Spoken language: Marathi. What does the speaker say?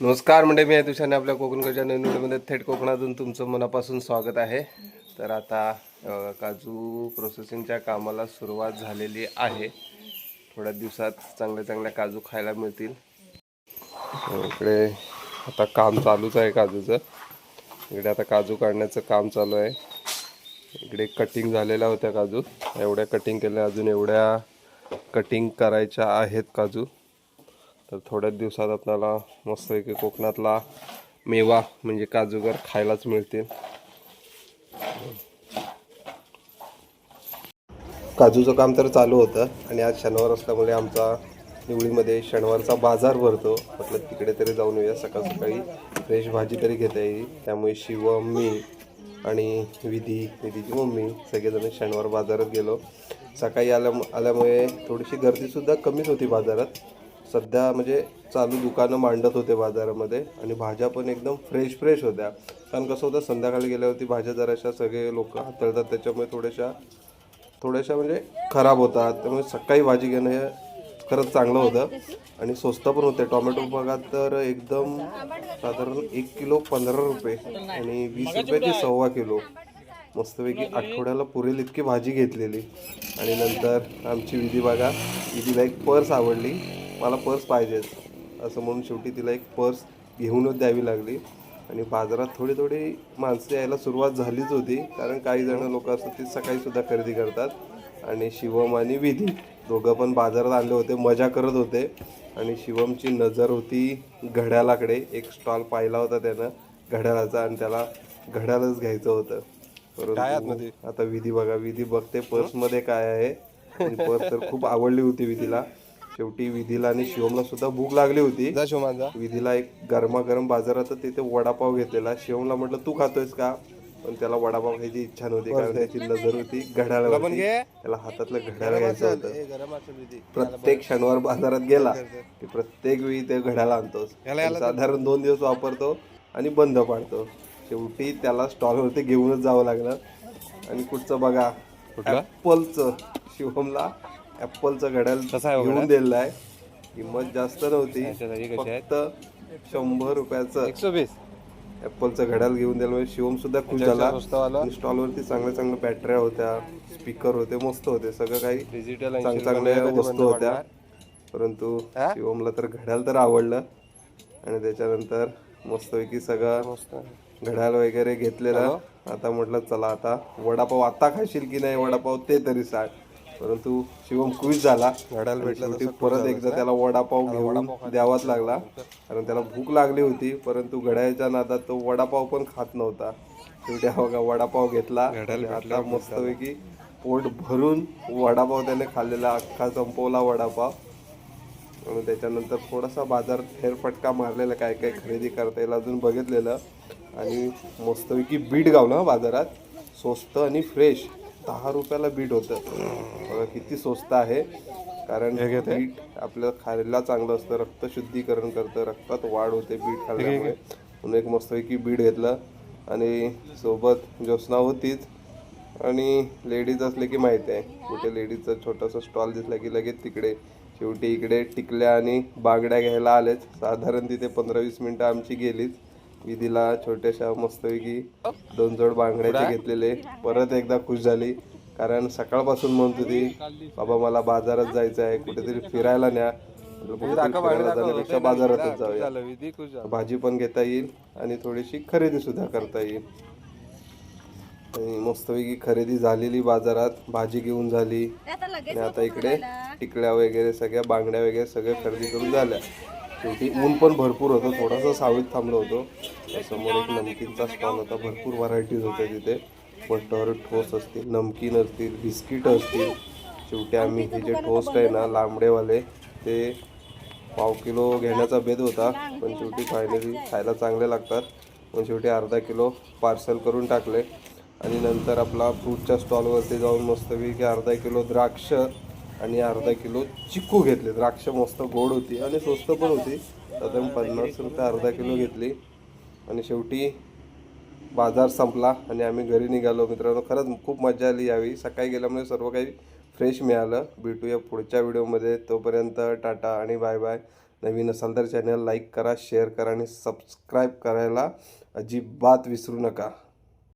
नमस्कार म्हणजे मी तुषाने आपल्या कोकणकडच्या नवीन थेट कोकणातून तुमचं मनापासून स्वागत आहे. तर आता काजू प्रोसेसिंगच्या कामाला सुरुवात झालेली आहे. थोड्या दिवसात चांगल्या चांगल्या काजू खायला मिळतील. इकडे आता काम चालूच आहे काजूचं. इकडे आता काजू काढण्याचं काम चालू आहे. इकडे कटिंग झालेल्या होत्या काजू. एवढ्या कटिंग केल्या अजून एवढ्या कटिंग करायच्या आहेत काजू. तर थोड्याच दिवसात आपल्याला मस्तपैकी कोकणातला मेवा म्हणजे काजूगर खायलाच मिळतील. काजूचं काम तर चालू होतं आणि आज शनिवार असल्यामुळे आमचा निवळीमध्ये शनिवारचा बाजार भरतो. म्हटलं तिकडे तरी जाऊन येऊया. सकाळ सकाळी फ्रेश भाजी तरी घेता येईल. त्यामुळे शिवम मी आणि विधी विधीची मम्मी सगळेजण शनिवार बाजारात गेलो. सकाळी आल्या आल्यामुळे थोडीशी गर्दीसुद्धा कमीच होती बाजारात. सध्या म्हणजे चालू दुकानं मांडत होते बाजारामध्ये आणि भाज्या पण एकदम फ्रेश फ्रेश होत्या. कारण कसं होतं संध्याकाळी गेल्यावरती भाज्या जराशा सगळे लोक हाताळतात त्याच्यामुळे थोड्याशा थोड्याशा म्हणजे खराब होतात. त्यामुळे सकाळी भाजी घेणं हे खरंच चांगलं होतं. आणि स्वस्त पण होते. टोमॅटो बघा तर एकदम साधारण एक किलो पंधरा रुपये आणि वीस रुपये ते सव्वा किलो. मस्तपैकी आठवड्याला पुरेल इतकी भाजी घेतलेली. आणि नंतर आमची विधी बघा. विधीला एक पर्स आवडली. मला पर्स पाहिजेच असं म्हणून शेवटी तिला एक पर्स घेऊनच द्यावी लागली. आणि बाजारात थोडी थोडी माणसं यायला सुरुवात झालीच होती. कारण काही जण लोक असतात ते सकाळी सुद्धा खरेदी करतात. आणि शिवम आणि विधी दोघं पण बाजारात आणले होते मजा करत होते. आणि शिवमची नजर होती घड्याळाकडे एक स्टॉल पाहिला होता त्यानं घड्याळाचा आणि त्याला घड्याळच घ्यायचं होतं. परंतु आता विधी बघा विधी बघते पर्समध्ये काय आहे. पर्स तर खूप आवडली होती विधीला. शेवटी विधीला आणि शिवमला सुद्धा भूक लागली होती. विधीला एक गरमागरम बाजारात तिथे वडापाव घेतलेला. शिवमला म्हटलं तू खातोयस का? पण त्याला वडापाव खायची इच्छा नव्हती कारण त्याची नजर होती घड्याळा त्याला हातातलं घड्याळ घ्यायचं होतं. प्रत्येक शनिवार बाजारात गेला की प्रत्येक वेळी ते घड्याळ आणतोस आणि साधारण दोन दिवस वापरतो आणि बंद पाडतो. शेवटी त्याला स्टॉलवरती घेऊनच जावं लागलं. आणि कुठचं बघा ऍपलचं शिवमला ऍपलचं घड्याळ घेऊन दिलेलं आहे. किंमत जास्त नव्हती. फक्त शंभर रुपयाचं एकशे वीस. ऍपलचं घड्याळ घेऊन दिल्यामुळे शिवम सुद्धा खुश झाला. स्टॉलवरती चांगल्या चांगल्या बॅटऱ्या होत्या स्पीकर होते मस्त होते. सगळं काही डिजिटल चांगल्या चांगल्या वस्तू होत्या. परंतु शिवमला तर घड्याळ तर आवडलं. आणि त्याच्यानंतर मस्तपैकी सगळं घड्याळ वगैरे घेतलेलं. आता म्हटलं चला आता वडापाव आता खाशील की नाही? वडापाव ते तरी सांग. परंतु शिवम खुश झाला. घड्याळ भेटला परत एकदा त्याला वडापाव घेऊन द्यावाच लागला. कारण त्याला भूक लागली होती परंतु घड्याळच्या नादात तो वडापाव पण खात नव्हता. शेवटी हा बघा वडापाव घेतला. आता मस्तपैकी पोट भरून वडापाव त्याने खाल्लेला अख्खा संपवला वडापाव. आणि त्याच्यानंतर थोडासा बाजार फेरफटका मारलेला काय काय खरेदी करता येईल अजून बघितलेलं. आणि मस्तपैकी बीट गावलं बाजारात. स्वस्त आणि फ्रेश दहा रुपयाला बीट होतं. बघा किती स्वस्त आहे. कारण बीट आपल्याला खायला चांगलं असतं. रक्त शुद्धीकरण करतं. रक्तात वाढ होते बीट खाल्ल्यामुळे. म्हणून एक मस्तपैकी बीट घेतलं. आणि सोबत ज्योत्स्ना होतीच. आणि लेडीज असले की माहिती आहे. कुठे लेडीजचा छोटासा स्टॉल दिसला की लगेच तिकडे शेवटी इकडे टिकल्या आणि बांगड्या घ्यायला आलेच. साधारण तिथे पंधरा वीस मिनटं आमची गेलीच. विधीला छोट्याशा मस्तपैकी दोन जोड बांगड्याचे घेतलेले. परत एकदा खुश झाली. कारण सकाळपासून म्हणत होती बाबा मला बाजारात जायचं आहे कुठेतरी फिरायला न्या जाण्यापेक्षा बाजारातच जाऊया. भाजी पण घेता येईल आणि थोडीशी खरेदी सुद्धा करता येईल. आणि मस्तपैकी खरेदी झालेली बाजारात भाजी घेऊन झाली. आणि आता इकडे टिकल्या वगैरे सगळ्या बांगड्या वगैरे सगळ्या खरेदी करून झाल्या. शेवटी ऊन पण भरपूर होतं. थोडासा सावलीत थांबलो होतो. त्यासमोर एक नमकीनचा स्टॉल होता. भरपूर व्हरायटीज होत्या तिथे. बटर ठोस असतील नमकीन असतील बिस्किट असतील. शेवटी आम्ही हे जे टोस्ट आहे ना लांबडेवाले ते पाव किलो घेण्याचा भेद होता. पण शेवटी फायनली खायला चांगले लागतात. पण शेवटी अर्धा किलो पार्सल करून टाकले. आणि नंतर आपला फ्रूटच्या स्टॉलवरती जाऊन मस्तपैकी अर्धा किलो द्राक्ष आणि अर्धा किलो चिक्कू घेतले. द्राक्ष मस्त गोड होती आणि स्वस्त पण होती. साधारण पन्नास रुपये अर्धा किलो घेतली. आणि शेवटी बाजार संपला आणि आम्ही घरी निघालो. मित्रांनो खरंच खूप मजा आली यावेळी. सकाळी गेल्यामुळे सर्व काही फ्रेश मिळालं. भेटूया पुढच्या व्हिडिओमध्ये. तोपर्यंत टाटा आणि बाय बाय नवीन असाल तर चॅनल लाईक करा शेअर करा आणि सबस्क्राईब करायला अजिबात विसरू नका.